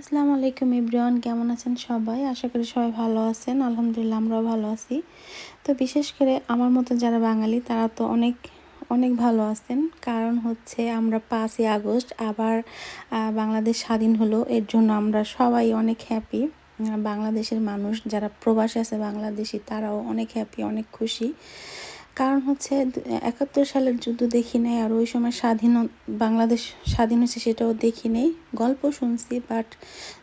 আসসালামু আলাইকুম ইব্রিয়ান, কেমন আছেন সবাই? আশা করি সবাই ভালো আছেন। আলহামদুলিল্লাহ, আমরাও ভালো আছি। তো বিশেষ করে আমার মতো যারা বাঙালি, তারা তো অনেক অনেক ভালো আছেন। কারণ হচ্ছে আমরা পাঁচই আগস্ট, আবার বাংলাদেশ স্বাধীন হলো। এর জন্য আমরা সবাই অনেক হ্যাপি বাংলাদেশের মানুষ যারা প্রবাসী আছে, বাংলাদেশি, তারাও অনেক হ্যাপি অনেক খুশি। কারণ হচ্ছে একাত্তর সালের যুদ্ধ দেখি নাই, আর ওই সময় স্বাধীন বাংলাদেশ স্বাধীন হয়েছে সেটাও দেখি নেই। গল্প শুনছি বাট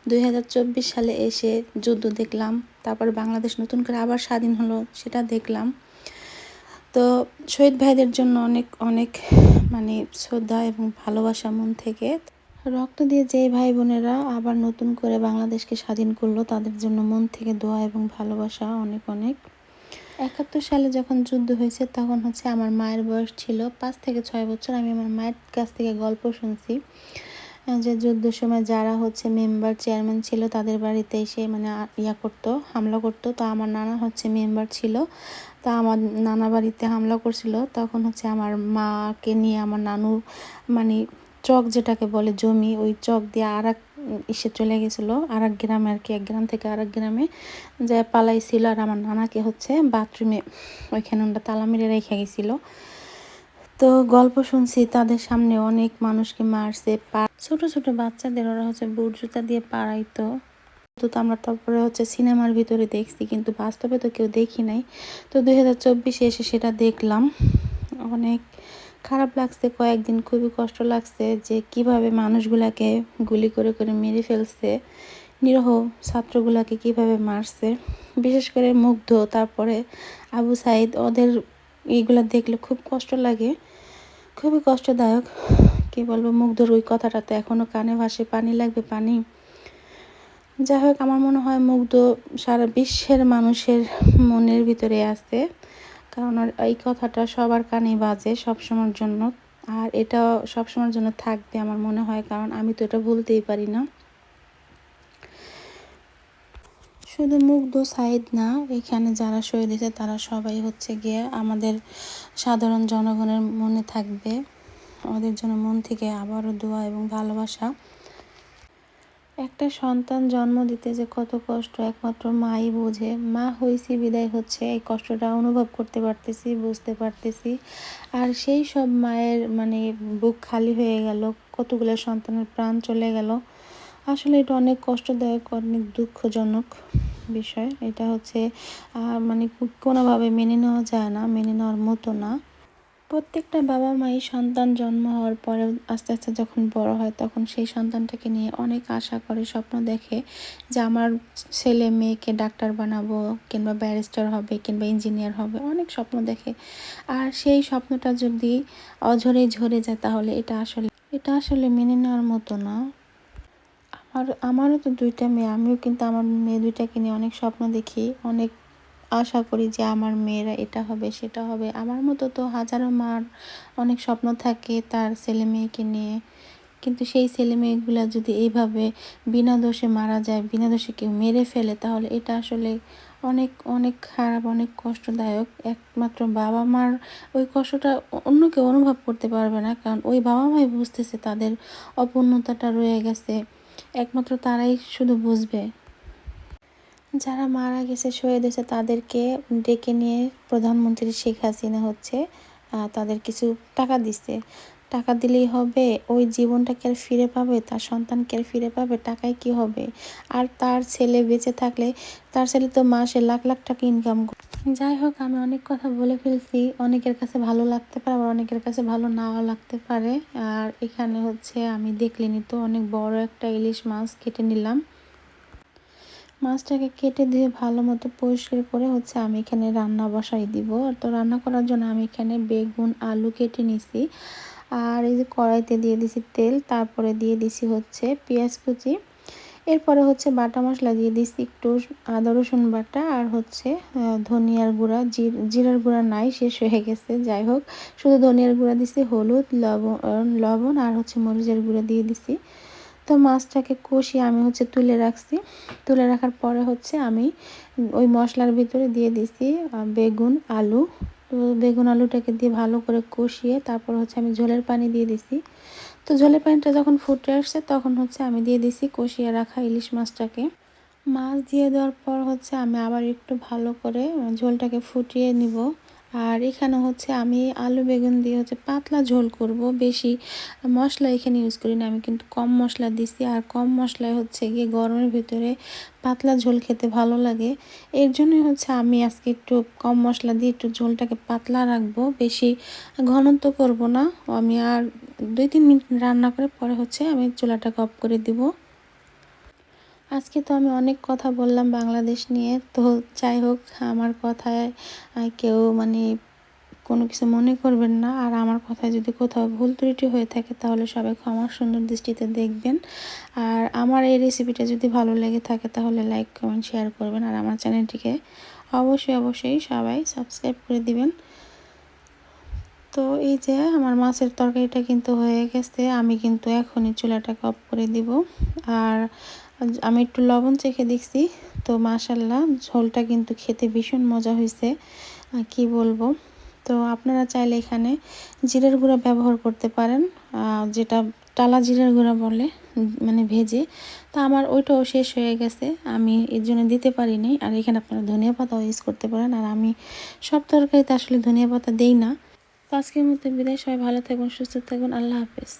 দুই হাজার চব্বিশ সালে এসে যুদ্ধ দেখলাম, তারপর বাংলাদেশ নতুন করে আবার স্বাধীন হলো, সেটা দেখলাম। তো শহীদ ভাইদের জন্য অনেক অনেক মানে শ্রদ্ধা এবং ভালোবাসা মন থেকে। রক্ত দিয়ে যে ভাই বোনেরা আবার নতুন করে বাংলাদেশকে স্বাধীন করল, তাদের জন্য মন থেকে দোয়া এবং ভালোবাসা অনেক অনেক। একাত্তর সালে যখন যুদ্ধ হয়েছে, তখন হচ্ছে আমার মায়ের বয়স ছিল পাঁচ থেকে ছয় বছর। আমি আমার মায়ের কাছ থেকে গল্প শুনছি যে যুদ্ধের সময় যারা হচ্ছে মেম্বার চেয়ারম্যান ছিল, তাদের বাড়িতে এসে মানে ইয়া করতো, হামলা করতো। তো আমার নানা হচ্ছে মেম্বার ছিল, তা আমার নানা বাড়িতে হামলা করছিল। তখন হচ্ছে আমার মাকে নিয়ে আমার নানু মানে চক যেটাকে বলে জমি, ওই চক দিয়ে আর ইসে চলে গেছিল আর এক গ্রামে আর কি, এক গ্রাম থেকে আর এক গ্রামে যে পালাইছিল আর আমার নানাকে হচ্ছে বাথরুমে ওইখানে ওটা তালা মেরে রেখে গেছিল। তো গল্প শুনছি, তাদের সামনে অনেক মানুষকে মারছে ছোট ছোট বাচ্চাদের ওরা হচ্ছে বুট জুতা দিয়ে পাড়াইতো। তো আমরা তারপরে হচ্ছে সিনেমার ভিতরে দেখছি, কিন্তু বাস্তবে তো কেউ দেখি নাই। তো দুই হাজার চব্বিশে এসে সেটা দেখলাম। অনেক খারাপ লাগছে, কয়েকদিন খুবই কষ্ট লাগছে যে কীভাবে মানুষগুলাকে গুলি করে করে মেরে ফেলছে, নিরহ ছাত্রগুলাকে কীভাবে মারছে। বিশেষ করে মুগ্ধ, তারপরে আবু সাইদ, ওদের এইগুলো দেখলে খুব কষ্ট লাগে, খুবই কষ্টদায়ক। কি বলব, মুগ্ধর ওই কথাটা তো এখনও কানে ভাসে, পানি লাগবে পানি। যাই হোক, আমার মনে হয় মুগ্ধ সারা বিশ্বের মানুষের মনের ভিতরে আছে। কারণ এই কথাটা সবার কানে বাজে সবসময়ের জন্য। আর এটা সবসময়ের জন্য থাকবে আমার মনে হয়, কারণ আমি তো এটা ভুলতেই পারি না। শুধু মুগ্ধ সাইদ না, এখানে যারা শহীদ হয়েছে তারা সবাই হচ্ছে গিয়ে আমাদের সাধারণ জনগণের মনে থাকবে। ওদের জন্য মন থেকে আবারও দোয়া এবং ভালোবাসা। একটা সন্তান জন্ম দিতে যে কত কষ্ট, একমাত্র মাই বোঝে। মা হয়েছি বিদায় হচ্ছে, এই কষ্টটা অনুভব করতে পারতেছি, বুঝতে পারতেছি। আর সেই সব মায়ের মানে বুক খালি হয়ে গেল, কতগুলো সন্তানের প্রাণ চলে গেল। আসলে এটা অনেক কষ্টদায়ক, অনেক দুঃখজনক বিষয়। এটা হচ্ছে মানে কোনোভাবে মেনে নেওয়া যায় না, মেনে নেওয়ার মতো না। প্রত্যেকটা বাবা মাই সন্তান জন্ম হওয়ার পরে আস্তে আস্তে যখন বড় হয়, তখন সেই সন্তানটাকে নিয়ে অনেক আশা করে, স্বপ্ন দেখে যে আমার ছেলে মেয়েকে ডাক্তার বানাবো, কিংবা ব্যারিস্টার হবে, কিংবা ইঞ্জিনিয়ার হবে, অনেক স্বপ্ন দেখে। আর সেই স্বপ্নটা যদি অঝরে ঝরে যায় তাহলে এটা আসলে এটা আসলে মেনে নেওয়ার মতো না। আমার, আমারও তো দুইটা মেয়ে, আমিও কিন্তু আমার মেয়ে দুইটাকে নিয়ে অনেক স্বপ্ন দেখি, অনেক আশা করি যে আমার মেয়েরা এটা হবে, সেটা হবে। আমার মতো তো হাজারো মার অনেক স্বপ্ন থাকে তার ছেলে মেয়েকে নিয়ে। কিন্তু সেই ছেলে মেয়েগুলা যদি এইভাবে বিনা দোষে মারা যায়, বিনা দোষে কেউ মেরে ফেলে, তাহলে এটা আসলে অনেক অনেক খারাপ, অনেক কষ্টদায়ক। একমাত্র বাবা মার ওই কষ্টটা অন্য কেউ অনুভব করতে পারবে না, কারণ ওই বাবা মাই বুঝতেছে তাদের অপূর্ণতাটা রয়ে গেছে। একমাত্র তারাই শুধু বুঝবে। যারা মারা গেছে শহীদ হয়েছে তাদেরকে ডেকে নিয়ে প্রধানমন্ত্রী শেখ হাসিনা হচ্ছে তাদের কিছু টাকা দিচ্ছে। টাকা দিলেই হবে, ওই জীবনটাকে আর ফিরে পাবে, তার সন্তানকে আর ফিরে পাবে, টাকায় কি হবে? আর তার ছেলে বেঁচে থাকলে, তার ছেলে তো মাসে লাখ লাখ টাকা ইনকাম যাই হোক, আমি অনেক কথা বলে ফেলছি, অনেকের কাছে ভালো লাগতে পারে, আবার অনেকের কাছে ভালো নাও লাগতে পারে। আর এখানে হচ্ছে আমি দেখলিনি তো, অনেক বড় একটা ইলিশ মাছ কেটে নিলাম। মাছটাকে কেটে দিয়ে ভালো মতো পরিষ্কার করে হচ্ছে আমি এখানে রান্না বসাই দিব। তো রান্না করার জন্য আমি এখানে বেগুন, আলু কেটে নিছি। আর এই যে কড়াইতে দিয়ে দিছি তেল, তারপরে দিয়ে দিছি হচ্ছে পেঁয়াজ কুচি। এরপরে হচ্ছে বাটা মশলা দিয়ে দিছি একটু আদা, রসুন বাটা আর হচ্ছে ধনিয়ার গুঁড়া। জিরার গুঁড়া নাই, শেষ হয়ে গেছে, যাই হোক। শুধু ধনিয়ার গুঁড়া দিছি, হলুদ, লবণ লবণ আর হচ্ছে মরিচের গুঁড়া দিয়ে দিছি। তো মাছটাকে কষিয়ে আমি হচ্ছে তুলে রাখছি। তুলে রাখার পরে হচ্ছে আমি ওই মশলার ভিতরে দিয়ে দিছি বেগুন, আলু। তো বেগুন, আলুটাকে দিয়ে ভালো করে কষিয়ে তারপর হচ্ছে আমি ঝোলের পানি দিয়ে দিছি। তো ঝোলের পানিটা যখন ফুটে আসছে তখন হচ্ছে আমি দিয়ে দিছি কষিয়ে রাখা ইলিশ মাছটাকে। মাছ দিয়ে দেওয়ার পর হচ্ছে আমি আবার একটু ভালো করে ঝোলটাকে ফুটিয়ে নিব। আর এখানে হচ্ছে আমি আলু বেগুন দিয়ে হচ্ছে পাতলা ঝোল করব। বেশি মশলা এখানে ইউজ করি না। আমি কিন্তু কম মশলা দিছি। আর কম মশলায় হচ্ছে গিয়ে গরমের ভিতরে পাতলা ঝোল খেতে ভালো লাগে। এর জন্যই হচ্ছে আমি আজকে একটু কম মশলা দিয়ে একটু ঝোলটাকে পাতলা রাখব। বেশি ঘনত্ব করব না। আমি আর দুই তিন মিনিট রান্না করে পরে হচ্ছে আমি চুলাটাকে অফ করে দিব। আজকে তো আমি অনেক কথা বললাম বাংলাদেশ নিয়ে। তো যাই হোক, আমার কথায় কেউ মানে কোনো কিছু মনে করবেন না। আর আমার কথায় যদি কোথাও ভুল ত্রুটি হয়ে থাকে, তাহলে সবাই ক্ষমার সুন্দর দৃষ্টিতে দেখবেন। আর আমার এই রেসিপিটা যদি ভালো লেগে থাকে, তাহলে লাইক কমেন্ট শেয়ার করবেন। আর আমার চ্যানেলটিকে অবশ্যই অবশ্যই সবাই সাবস্ক্রাইব করে দিবেন। তো এই যে আমার মাছের তরকারিটা কিন্তু হয়ে গেছে। আমি কিন্তু এখনই চুলাটাকে অফ করে দিব। আর আমি একটু লবণ চেখে দেখছি। তো মাশাল্লাহ ঝোলটা কিন্তু খেতে ভীষণ মজা হয়েছে কি বলব? তো আপনারা চাইলে এখানে জিরের গুঁড়া ব্যবহার করতে পারেন। যেটা টালা জিরের গুঁড়া বলে মানে ভেজে। তো আমার ওইটাও শেষ হয়ে গেছে। আমি এর জন্য দিতে পারিনি। আর এখানে আপনারা ধনিয়া পাতাও ইউজ করতে পারেন। আর আমি সব তরকারিতে আসলে ধনিয়া পাতা দেই না। তো আজকের মধ্যে বিদায়। সবাই ভালো থাকুন সুস্থ থাকুন আল্লাহ হাফেজ।